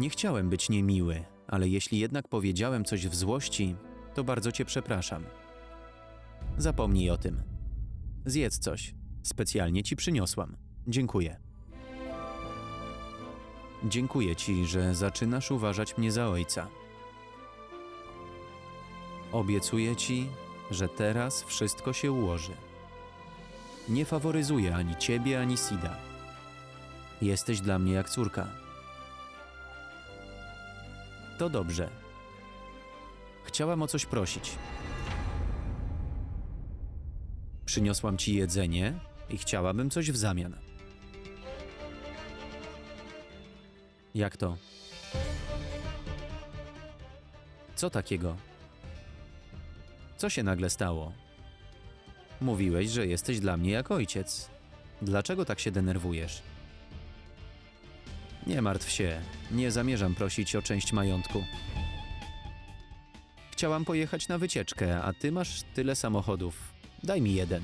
Nie chciałem być niemiły, ale jeśli jednak powiedziałem coś w złości, to bardzo cię przepraszam. Zapomnij o tym. Zjedz coś. Specjalnie ci przyniosłam. Dziękuję. Dziękuję ci, że zaczynasz uważać mnie za ojca. Obiecuję ci, że teraz wszystko się ułoży. Nie faworyzuję ani ciebie, ani Sida. Jesteś dla mnie jak córka. To dobrze. Chciałam o coś prosić. Przyniosłam ci jedzenie i chciałabym coś w zamian. Jak to? Co takiego? Co się nagle stało? Mówiłeś, że jesteś dla mnie jak ojciec. Dlaczego tak się denerwujesz? Nie martw się, nie zamierzam prosić o część majątku. Chciałam pojechać na wycieczkę, a ty masz tyle samochodów. Daj mi jeden.